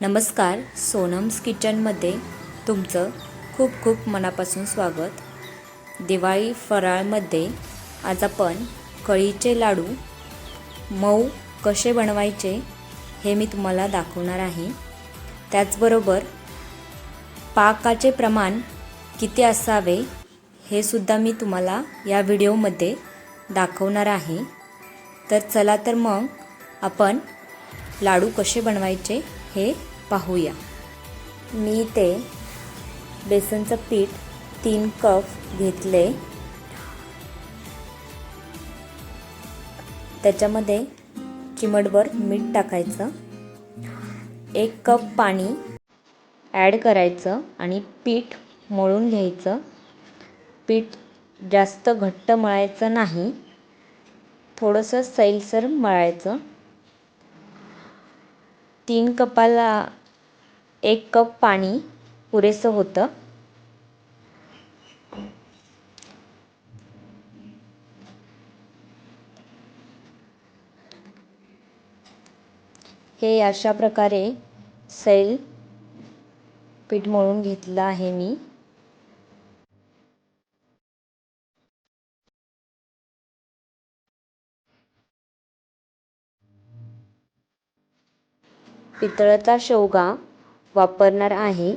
नमस्कार सोनम्स किचनमध्ये तुमचं खूप खूप मनापासून स्वागत. दिवाळी फराळमध्ये आज आपण कळीचे लाडू मऊ कसे बनवायचे हे मी तुम्हाला दाखवणार आहे. त्याचबरोबर पाकाचे प्रमाण किती असावे हे सुद्धा मी तुम्हाला या व्हिडिओमध्ये दाखवणार आहे. तर चला तर मग आपण लाडू कसे बनवायचे हे पाहूया. मी ते बेसनचं पीठ तीन कप घेतले. त्याच्यामध्ये चिमटभर मीठ टाकायचं. एक कप पाणी ॲड करायचं आणि पीठ मळून घ्यायचं. पीठ जास्त घट्ट मळायचं नाही. थोडंसं सैलसर मळायचं. तीन कपाला एक कप पाणी पुरेसं होतं. हे अशा प्रकारे सैल पीठ मळून घेतलं आहे मी. पितळाचा शेवगा वापरणार आहे.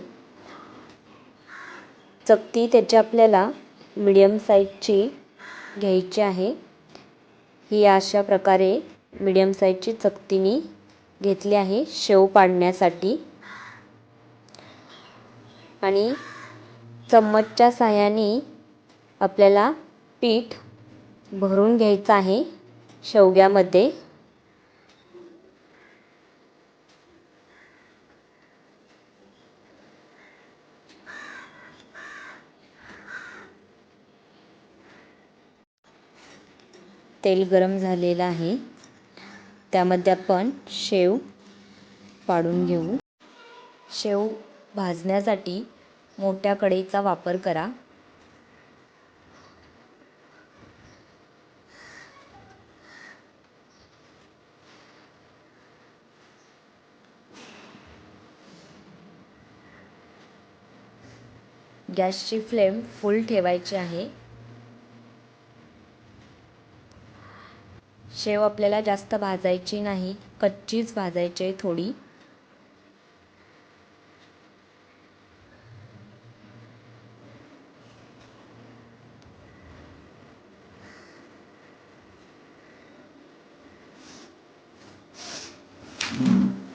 चकती त्याची आपल्याला मिडियम साईजची घ्यायची आहे. ही अशा प्रकारे मिडियम साईजची चकती मी घेतली आहे शेव पाडण्यासाठी. आणि चम्मचच्या साह्याने आपल्याला पीठ भरून घ्यायचं आहे शेवग्यामध्ये. तेल गरम झालेलं आहे. त्यामध्ये आपण शेव पाडून घेऊ. शेव भाजण्यासाठी मोठ्या कढईचा वापर करा. गॅसची फ्लेम फुल ठेवायची आहे. शेव आपल्याला जास्त भाजायची नाही कच्चीच भाजायची आहे थोडी.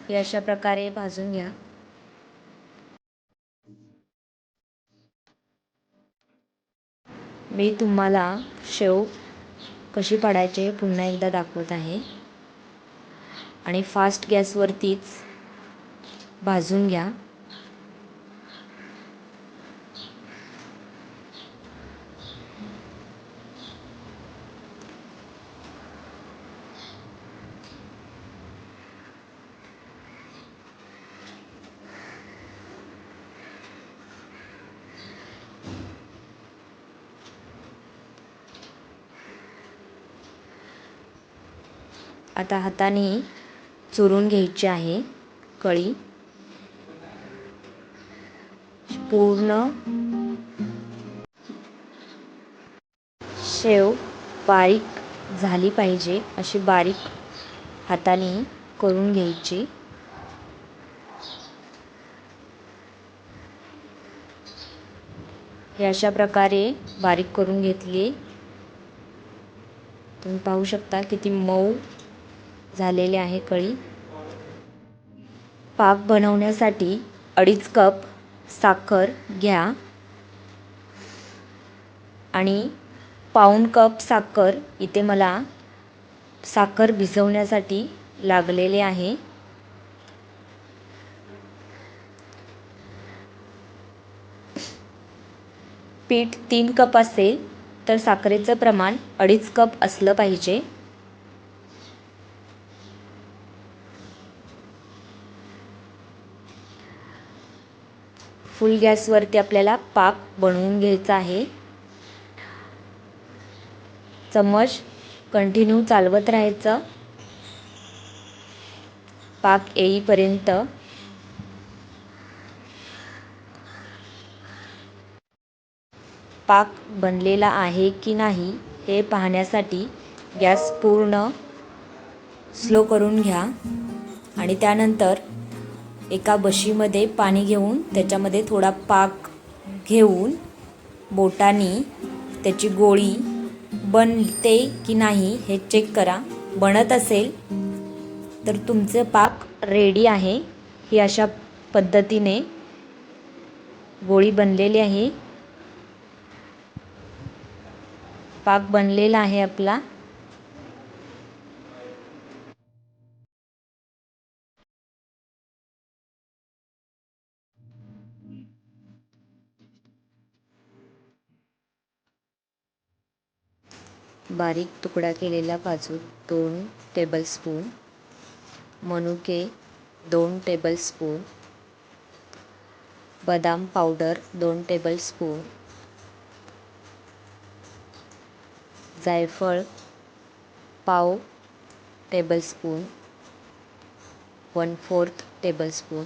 हे अशा प्रकारे भाजून घ्या. मी तुम्हाला शेव कशी पाडायचे हे पुन्हा एकदा दाखवत आहे. आणि फास्ट गॅसवरतीच भाजून घ्या. आता हाताने चुरून घ्यायची आहे कळी. पूर्ण शेव बारीक झाली पाहिजे अशी बारीक हाताने करून घ्यायची. हे अशा प्रकारे बारीक करून घेतली. तुम्ही पाहू शकता किती मऊ झालेले आहे कळी. पाक बनवण्यासाठी अडीच कप साखर घ्या आणि पाऊण कप साखर इथे मला साखर भिजवण्यासाठी लागलेले आहे. पीठ तीन कप असेल तर साखरेचं प्रमाण अडीच कप असलं पाहिजे. फुल गॅसवरती आपल्याला पाक बनवून घ्यायचा आहे. चम्मच कंटिन्यू चालवत राहायचं. पाक येईपर्यंत. पाक बनलेला आहे की नाही हे पाहण्यासाठी गॅस पूर्ण स्लो करून घ्या आणि त्यानंतर एका बशीमध्ये पाणी घेऊन त्याच्यामध्ये थोडा पाक घेऊन बोटानी त्याची गोळी बनते की नाही हे चेक करा. बनत असेल तर तुमचं पाक रेडी आहे. ही अशा पद्धतीने गोळी बनलेली आहे. पाक बनलेला आहे आपला. बारीक तुकडा केलेला काजू दोन टेबलस्पून मनुके दोन टेबलस्पून बदाम पावडर दोन टेबलस्पून जायफळ पाव टेबलस्पून वन फोर्थ टेबलस्पून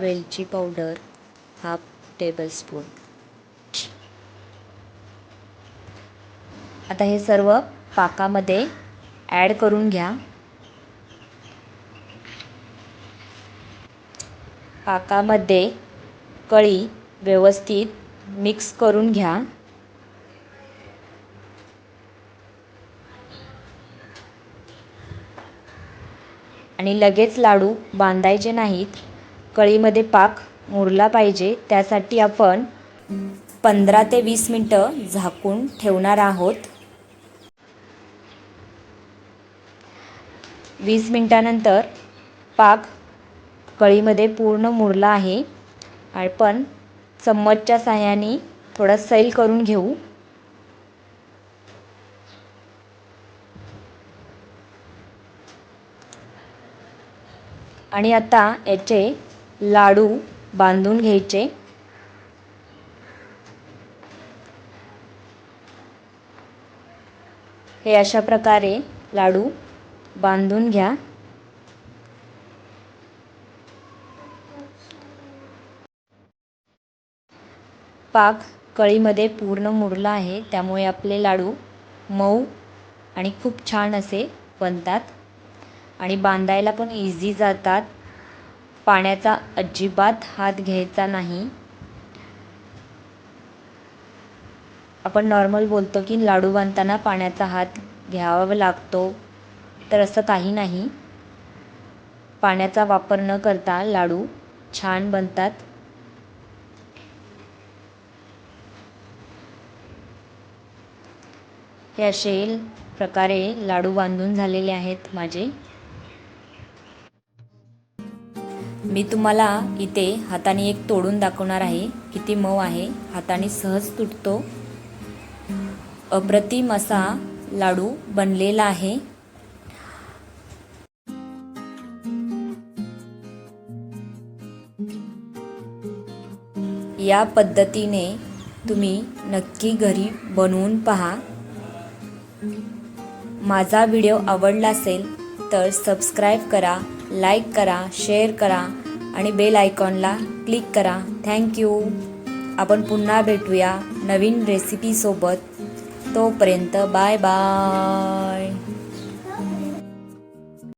वेलची पावडर हाफ टेबलस्पून आता हे सर्व पाकामध्ये ॲड करून घ्या. पाकामध्ये कळी व्यवस्थित मिक्स करून घ्या. आणि लगेच लाडू बांधायचे नाहीत. कळीमध्ये पाक मुरला पाहिजे. त्यासाठी आपण पंधरा ते वीस मिनटं झाकून ठेवणार आहोत. वीस मिनटानंतर पाक कळीमध्ये पूर्ण मुरला आहे. आपण चम्मचच्या साह्याने थोडा सैल करून घेऊ. आणि आता याचे लाडू बांधून घ्यायचे. हे अशा प्रकारे लाडू बांधून घ्या. पाक कळीमध्ये पूर्ण मुरला आहे त्यामुळे आपले लाडू मऊ आणि खूप छान असे बनतात. आणि बांधायला पण इझी जातात. पाण्याचा अजिबात हात घ्यायचा नाही. आपण नॉर्मल बोलतो की लाडू बांधताना पाण्याचा हात घ्यावा लागतो. तर असं काही नाही. पाण्याचा वापर न करता लाडू छान बनतात. हे असे प्रकारे लाडू बांधून झालेले आहेत माझे. मी तुम्हाला इथे हाताने एक तोडून दाखवणार आहे किती मऊ आहे. हाताने सहज तुटतो. अप्रतिम असा लाडू बनलेला आहे. या पद्धतीने तुम्ही नक्की घरी बनवून पहा. माझा व्हिडिओ आवडला असेल तर सबस्क्राईब करा लाईक करा शेअर करा आणि बेल आयकॉनला क्लिक करा. थँक्यू आपण पुन्हा भेटूया नवीन रेसिपीसोबत तोपर्यंत बाय बाय.